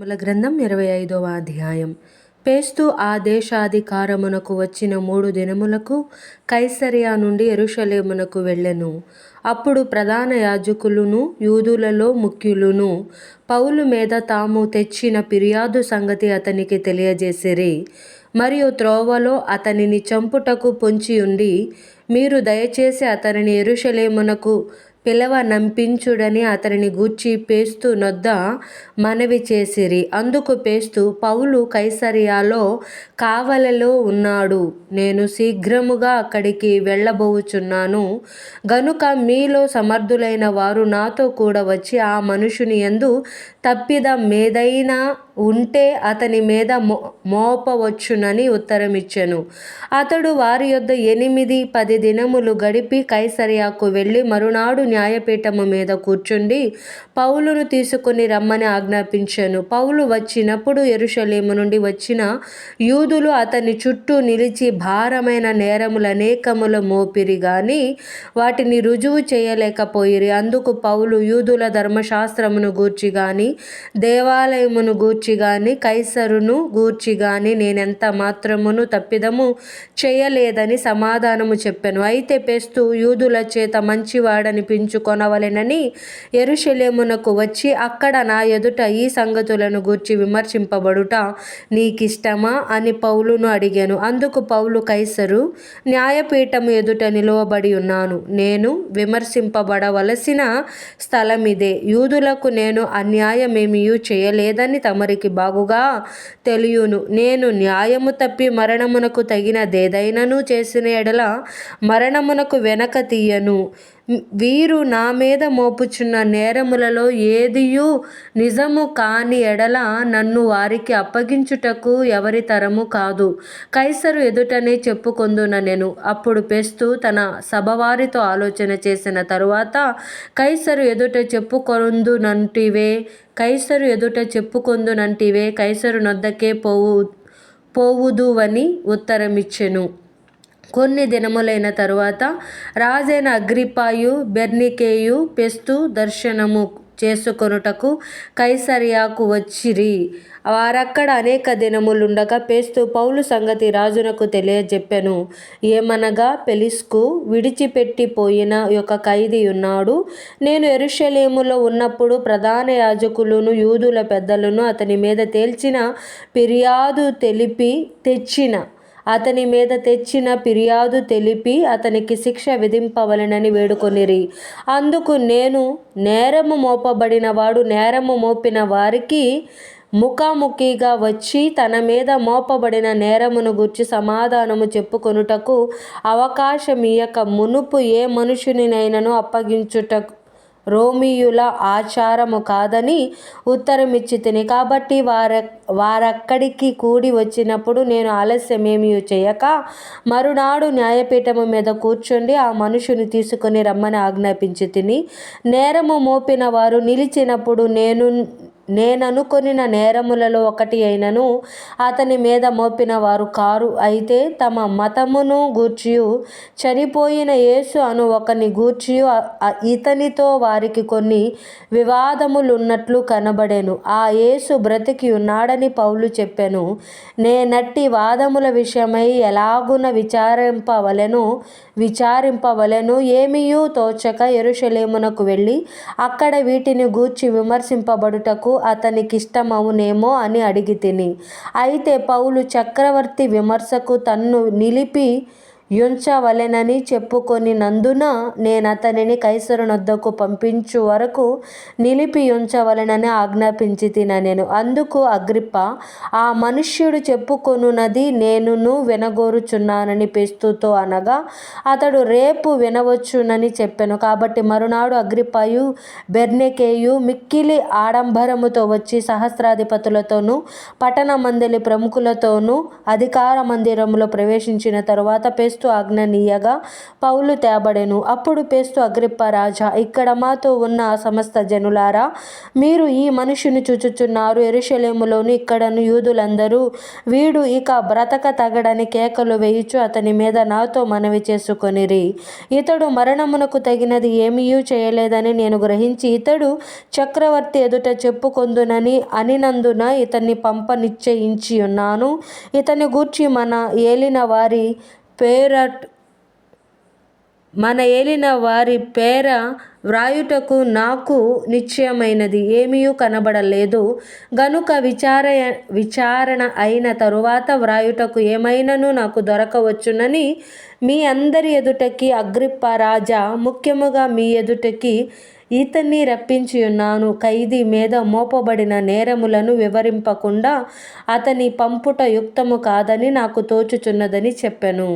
మూల గ్రంథం ఇరవై ఐదవ అధ్యాయం. పేస్తు ఆ దేశాధికారమునకు వచ్చిన మూడు దినములకు కైసరియా నుండి ఎరుషలేమునకు వెళ్ళెను. అప్పుడు ప్రధాన యాజకులును యూదులలో ముఖ్యులును పౌలు మీద తాము తెచ్చిన ఫిర్యాదు సంగతి అతనికి తెలియజేసిరి. మరియు త్రోవలో అతనిని చంపుటకు పొంచి ఉండి మీరు దయచేసి అతనిని ఎరుషలేమునకు పిలవ నంపించుడని అతనిని గూర్చి పేస్తు నొద్ద మనవి చేసిరి. అందుకు పేస్తు పౌలు కైసరియాలో కావలలో ఉన్నాడు. నేను శీఘ్రముగా అక్కడికి వెళ్ళబోచున్నాను. గనుక మీలో సమర్థులైన వారు నాతో కూడా వచ్చి ఆ మనుషుని యందు తప్పిదమేదైనా ఉంటే అతని మీద మో మోపవచ్చునని ఉత్తరమిచ్చెను. అతడు వారి యొద్ద ఎనిమిది పది దినములు గడిపి కైసరియాకు వెళ్ళి మరునాడు న్యాయపీఠము మీద కూర్చుండి పౌలును తీసుకుని రమ్మని ఆజ్ఞాపించాను. పౌలు వచ్చినప్పుడు ఎరుషలేము నుండి వచ్చిన యూదులు అతని చుట్టూ నిలిచి భారమైన నేరములనేకములు మోపిరి గాని వాటిని రుజువు చేయలేకపోయిరి. అందుకు పౌలు యూదుల ధర్మశాస్త్రమును గూర్చి గాని దేవాలయమును గూర్చి గాని కైసరును గూర్చి గాని నేనెంత మాత్రమును తప్పిదము చేయలేదని సమాధానము చెప్పాను. అయితే పెస్తు యూదుల చేత మంచివాడనిపించుకొనవలెనని యెరూషలేమునకు వచ్చి అక్కడ నా ఎదుట ఈ సంగతులను గూర్చి విమర్శింపబడుట నీకిష్టమా అని పౌలును అడిగాను. అందుకు పౌలు కైసరు న్యాయపీఠము ఎదుట నిలువబడి ఉన్నాను. నేను విమర్శింపబడవలసిన స్థలం ఇదే యూదులకు నేను అన్యాయమేమియూ చేయలేదని తమరికి బాగుగా తెలియును. నేను న్యాయము తప్పి మరణమునకు తగినదేదైనను చేసిన ఎడల మరణమునకు వెనక తీయను. వీరు నా మీద మోపుచున్న నేరములలో ఏదియూ నిజము కాని ఎడల నన్ను వారికి అప్పగించుటకు ఎవరి తరము కాదు. కైసరు ఎదుటనే చెప్పుకొందుననెను అప్పుడు పెస్తు తన సభవారితో ఆలోచన చేసిన తరువాత కైసరు ఎదుట చెప్పుకొందునంటివే కైసరు ఎదుట చెప్పుకొందునంటివే కైసరు నొద్దకే పోవు పోవుదువని ఉత్తరమిచ్చెను. కొన్ని దినములైన తరువాత రాజైన అగ్రిపాయు బెర్నికేయు పెస్తు దర్శనము చేసుకొనుటకు కైసరియాకు వచ్చిరి. వారక్కడ అనేక దినములుండగా పేస్తు పౌలు సంగతి రాజునకు తెలియజెప్పెను. ఏమనగా పెలిస్కు విడిచిపెట్టిపోయిన యొక్క ఒక ఖైదీ ఉన్నాడు. నేను ఎరుషలేములో ఉన్నప్పుడు ప్రధాన యాజకులను యూదుల పెద్దలను అతని మీద తేల్చిన ఫిర్యాదు తెలిపి తెచ్చిన అతని మీద తెచ్చిన ఫిర్యాదు తెలిపి అతనికి శిక్ష విధింపవలెనని వేడుకొనిరి. అందుకు నేను నేరము మోపబడిన వాడు నేరము మోపిన వారికి ముఖాముఖిగా వచ్చి తన మీద మోపబడిన నేరమును గూర్చి సమాధానము చెప్పుకొనుటకు అవకాశం ఇయ్యక మునుపు ఏ మనుషునినైనను అప్పగించుటకు రోమియుల ఆచారము కాదని ఉత్తరమిచ్చి తిని కాబట్టి వార వారక్కడికి కూడి వచ్చినప్పుడు నేను ఆలస్యమేమీ చేయక మరునాడు న్యాయపీఠము మీద కూర్చుండి ఆ మనుషుని తీసుకుని రమ్మని ఆజ్ఞాపించి తిని నేరము మోపిన వారు నిలిచినప్పుడు నేను నేననుకొనిన నేరములలో ఒకటి అయినను అతని మీద మోపిన వారు కారు అయితే తమ మతమును గూర్చియు. చనిపోయిన యేసు అను ఒకని గూర్చియు. ఇతనితో వారికి కొన్ని వివాదములున్నట్లు కనబడెను. ఆ యేసు బ్రతికి ఉన్నాడని పౌలు చెప్పెను. నేనట్టి వాదముల విషయమై ఎలాగున విచారింపవలెను విచారింపవలెను ఏమియూ తోచక ఎరుషలేమునకు వెళ్ళి అక్కడ వీటిని గూర్చి విమర్శింపబడుటకు అతనికిష్టమవునేమో అని అడిగి తిని. అయితే పౌలు చక్రవర్తి విమర్శకు తన్ను నిలిపి యుంచవలెనని చెప్పుకొనినందున నేనతనిని కైసరునొద్దకు పంపించు వరకు నిలిపి యుంచవలెనని ఆజ్ఞాపించి తిననెను. అందుకు అగ్రిప్ప ఆ మనుష్యుడు చెప్పుకొనున్నది నేనును వినగోరుచున్నానని పెస్తుతో అనగా అతడు రేపు వినవచ్చునని చెప్పాను. కాబట్టి మరునాడు అగ్రిప్పయు బెర్నెకేయు మిక్కిలి ఆడంబరముతో వచ్చి సహస్రాధిపతులతోనూ పట్టణ మందలి ప్రముఖులతోనూ అధికార మందిరములో ప్రవేశించిన తరువాత పెస్తు పేస్తు ఆజ్ఞనీయగా పౌలు తేబడెను. అప్పుడు పేస్తు అగ్రిప్ప రాజా ఇక్కడ మాతో ఉన్న సమస్త జనులారా మీరు ఈ మనుషుని చూచుచున్నారు ఎరుషలేములోను ఇక్కడను యూదులందరూ. వీడు ఇక బ్రతక తగడని కేకలు వేయుచు అతని మీద నాతో మనవి చేసుకొనిరి. ఇతడు మరణమునకు తగినది ఏమీయూ చేయలేదని నేను గ్రహించి ఇతడు చక్రవర్తి ఎదుట చెప్పుకొందునని అనినందున ఇతన్ని పంప నిశ్చయించి ఉన్నాను ఇతని గూర్చి మన ఏలిన వారి పేరట్ మన ఏలిన వారి పేర వ్రాయుటకు నాకు నిశ్చయమైనది. ఏమీయూ కనబడలేదు. గనుక విచార విచారణ అయిన తరువాత వ్రాయుటకు ఏమైనను నాకు దొరకవచ్చునని మీ అందరి ఎదుటకి అగ్రిప్ప రాజా ముఖ్యముగా మీ ఎదుటకి ఈతన్ని రప్పించి ఉన్నాను ఖైదీ మీద మోపబడిన నేరములను వివరింపకుండా అతని పంపుట యుక్తము కాదని నాకు తోచుచున్నదని చెప్పెను.